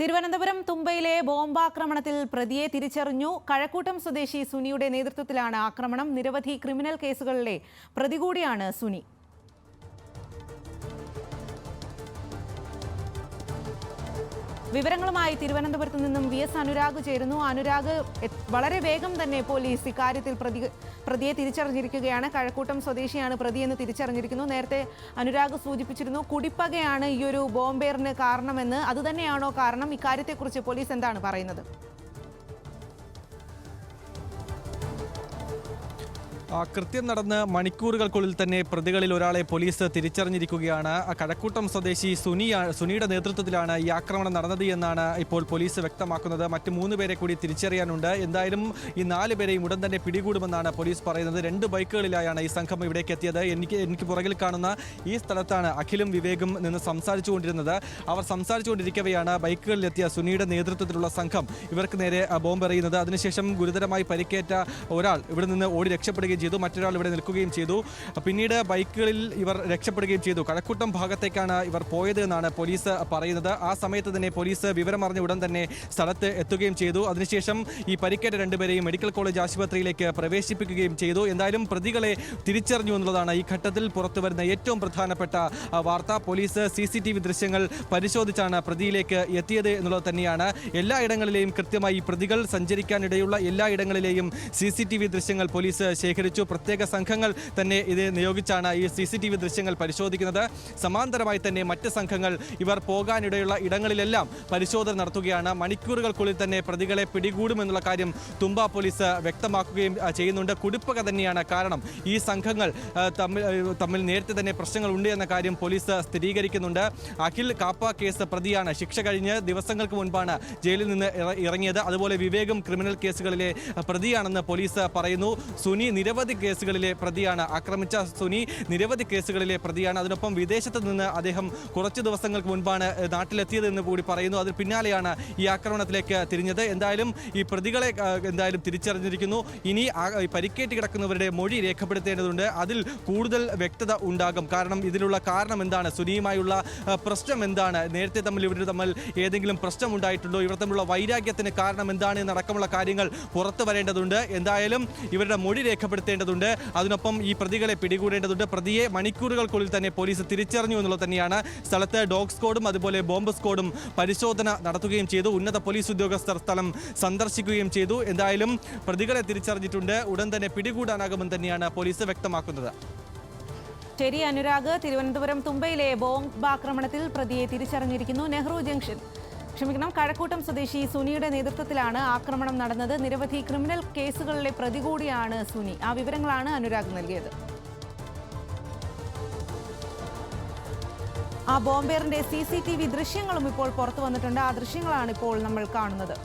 തിരുവനന്തപുരം തുമ്പയിലെ ബോംബാക്രമണത്തിൽ പ്രതിയെ തിരിച്ചറിഞ്ഞു. കഴക്കൂട്ടം സ്വദേശി സുനിയുടെ നേതൃത്വത്തിലാണ് ആക്രമണം. നിരവധി ക്രിമിനൽ കേസുകളിലെ പ്രതികൂടിയാണ് സുനി. വിവരങ്ങളുമായി തിരുവനന്തപുരത്ത് നിന്നും വി എസ് അനുരാഗ് ചേരുന്നു. അനുരാഗ് വളരെ വേഗം തന്നെ പോലീസ് ഇക്കാര്യത്തിൽ പ്രതി പ്രതിയെ തിരിച്ചറിഞ്ഞിരിക്കുകയാണ്. കഴക്കൂട്ടം സ്വദേശിയാണ് പ്രതിയെന്ന് തിരിച്ചറിഞ്ഞിരിക്കുന്നു. നേരത്തെ അനുരാഗ് സൂചിപ്പിച്ചിരുന്നു കുടിപ്പകയാണ് ഈ ഒരു ബോംബേറിന് കാരണമെന്ന്. അതുതന്നെയാണോ കാരണം? ഇക്കാര്യത്തെക്കുറിച്ച് പോലീസ് എന്താണ് പറയുന്നത്? കൃത്യം നടന്ന് മണിക്കൂറുകൾക്കുള്ളിൽ തന്നെ പ്രതികളിൽ ഒരാളെ പോലീസ് തിരിച്ചറിഞ്ഞിരിക്കുകയാണ്. കഴക്കൂട്ടം സ്വദേശി സുനിയ സുനിയുടെ നേതൃത്വത്തിലാണ് ഈ ആക്രമണം നടന്നത് എന്നാണ് ഇപ്പോൾ പോലീസ് വ്യക്തമാക്കുന്നത്. മറ്റ് മൂന്ന് പേരെ കൂടി തിരിച്ചറിയാനുണ്ട്. എന്തായാലും ഈ നാല് പേരെയും ഉടൻ തന്നെ പിടികൂടുമെന്നാണ് പോലീസ് പറയുന്നത്. രണ്ട് ബൈക്കുകളിലായാണ് ഈ സംഘം ഇവിടേക്ക് എത്തിയത്. എനിക്ക് എനിക്ക് പുറകിൽ കാണുന്ന ഈ സ്ഥലത്താണ് അഖിലും വിവേകും നിന്ന് സംസാരിച്ചുകൊണ്ടിരുന്നത്. അവർ സംസാരിച്ചുകൊണ്ടിരിക്കവെയാണ് ബൈക്കുകളിലെത്തിയ സുനിയുടെ നേതൃത്വത്തിലുള്ള സംഘം ഇവർക്ക് നേരെ ബോംബെറിയുന്നത്. അതിനുശേഷം ഗുരുതരമായി പരിക്കേറ്റ ഒരാൾ ഇവിടെ നിന്ന് ഓടി രക്ഷപ്പെടുകയും ചെയ്തു. മറ്റൊരാൾ ഇവിടെ നിൽക്കുകയും ചെയ്തു. പിന്നീട് ബൈക്കുകളിൽ ഇവർ രക്ഷപ്പെടുകയും ചെയ്തു. കഴക്കൂട്ടം ഭാഗത്തേക്കാണ് ഇവർ പോയത് എന്നാണ് പോലീസ് പറയുന്നത്. ആ സമയത്ത് തന്നെ പോലീസ് വിവരമറിഞ്ഞ ഉടൻ തന്നെ സ്ഥലത്ത് എത്തുകയും ചെയ്തു. അതിനുശേഷം ഈ പരിക്കേറ്റ രണ്ടുപേരെയും മെഡിക്കൽ കോളേജ് ആശുപത്രിയിലേക്ക് പ്രവേശിപ്പിക്കുകയും ചെയ്തു. എന്തായാലും പ്രതികളെ തിരിച്ചറിഞ്ഞു എന്നുള്ളതാണ് ഈ ഘട്ടത്തിൽ പുറത്തു വരുന്ന ഏറ്റവും പ്രധാനപ്പെട്ട വാർത്ത. Police C C T V ദൃശ്യങ്ങൾ പരിശോധിച്ചാണ് പ്രതിയിലേക്ക് എത്തിയത് എന്നുള്ളത് തന്നെയാണ്. എല്ലായിടങ്ങളിലെയും കൃത്യമായി പ്രതികൾ സഞ്ചരിക്കാനിടയുള്ള എല്ലായിടങ്ങളിലെയും സി സി ടി വി ദൃശ്യങ്ങൾ പോലീസ് ശേഖരിച്ചു പ്രത്യേക സംഘങ്ങൾ തന്നെ ഇത് നിയോഗിച്ചാണ് ഈ സി സി ടി വി ദൃശ്യങ്ങൾ പരിശോധിക്കുന്നത്. സമാന്തരമായി തന്നെ മറ്റ് സംഘങ്ങൾ ഇവർ പോകാനിടയുള്ള ഇടങ്ങളിലെല്ലാം പരിശോധന നടത്തുകയാണ്. മണിക്കൂറുകൾക്കുള്ളിൽ തന്നെ പ്രതികളെ പിടികൂടുമെന്നുള്ള കാര്യം തുമ്പ പോലീസ് വ്യക്തമാക്കുകയും ചെയ്യുന്നുണ്ട്. കുടിപ്പക തന്നെയാണ് കാരണം. ഈ സംഘങ്ങൾ തമ്മിൽ തമ്മിൽ നേരത്തെ തന്നെ പ്രശ്നങ്ങൾ ഉണ്ട് എന്ന കാര്യം പോലീസ് സ്ഥിരീകരിക്കുന്നുണ്ട്. അഖിൽ കാപ്പ കേസ് പ്രതിയാണ്. ശിക്ഷ കഴിഞ്ഞ് ദിവസങ്ങൾക്ക് മുൻപാണ് ജയിലിൽ നിന്ന് ഇറങ്ങിയത്. അതുപോലെ വിവേകം ക്രിമിനൽ കേസുകളിലെ പ്രതിയാണെന്ന് പോലീസ് പറയുന്നു. സുനി നിരവധി കേസുകളിലെ പ്രതിയാണ് ആക്രമിച്ച സുനി. നിരവധി കേസുകളിലെ പ്രതിയാണ്. അതിനൊപ്പം വിദേശത്ത് നിന്ന് അദ്ദേഹം കുറച്ച് ദിവസങ്ങൾക്ക് മുൻപാണ് നാട്ടിലെത്തിയതെന്ന് കൂടി പറയുന്നു. അതിന് പിന്നാലെയാണ് ഈ ആക്രമണത്തിലേക്ക് തിരിഞ്ഞത്. എന്തായാലും ഈ പ്രതികളെ എന്തായാലും തിരിച്ചറിഞ്ഞിരിക്കുന്നു. ഇനി പരിക്കേറ്റ് കിടക്കുന്നവരുടെ മൊഴി രേഖപ്പെടുത്തേണ്ടതുണ്ട്. അതിൽ കൂടുതൽ വ്യക്തത ഉണ്ടാകും. കാരണം ഇതിലുള്ള കാരണം എന്താണ്? സുനിയുമായുള്ള പ്രശ്നം എന്താണ്? നേരത്തെ തമ്മിൽ ഇവർ തമ്മിൽ ഏതെങ്കിലും പ്രശ്നം ഉണ്ടായിട്ടുണ്ടോ ഇവർ തമ്മിലുള്ള വൈരാഗ്യത്തിന് കാരണം എന്താണ്? എന്നടക്കമുള്ള കാര്യങ്ങൾ പുറത്തു വരേണ്ടതുണ്ട്. എന്തായാലും ഇവരുടെ മൊഴി രേഖപ്പെടുത്തേണ്ടതുണ്ട് അതിനൊപ്പം ഈ പ്രതികളെ പിടികൂടേണ്ടതുണ്ട്. പ്രതിയെ മണിക്കൂറുകൾക്കുള്ളിൽ തന്നെ പോലീസ് തിരിച്ചറിഞ്ഞു എന്നുള്ളത് തന്നെയാണ് സ്ഥലത്ത് ഡോഗ് സ്ക്വാഡും അതുപോലെ ബോംബ് സ്ക്വാഡും പരിശോധന നടത്തുകയും ചെയ്തു. ഉന്നത പോലീസ് ഉദ്യോഗസ്ഥർ സ്ഥലം സന്ദർശിക്കുകയും ചെയ്തു. എന്തായാലും പ്രതികളെ തിരിച്ചറിഞ്ഞിട്ടുണ്ട്. ഉടൻ തന്നെ പിടികൂടാനാകുമെന്ന് തന്നെയാണ് പോലീസ് വ്യക്തമാക്കുന്നത്. ശരി അനുരാഗ്. തിരുവനന്തപുരം തുമ്പയിലെ ബോംബ് ആക്രമണത്തിൽ പ്രതിയെ തിരിച്ചറിഞ്ഞിരിക്കുന്നു നെഹ്റു ജംഗ്ഷൻ. ക്ഷമിക്കണം. കഴക്കൂട്ടം സ്വദേശി സുനിയുടെ നേതൃത്വത്തിലാണ് ആക്രമണം നടന്നത്. നിരവധി ക്രിമിനൽ കേസുകളിലെ പ്രതി കൂടിയാണ് സുനി. ആ വിവരങ്ങളാണ് അനുരാഗ് നൽകിയത്. ആ ബോംബേറിന്റെ സി സി ടി വി ദൃശ്യങ്ങളും ഇപ്പോൾ പുറത്തു വന്നിട്ടുണ്ട്. ആ ദൃശ്യങ്ങളാണ് ഇപ്പോൾ നമ്മൾ കാണുന്നത്.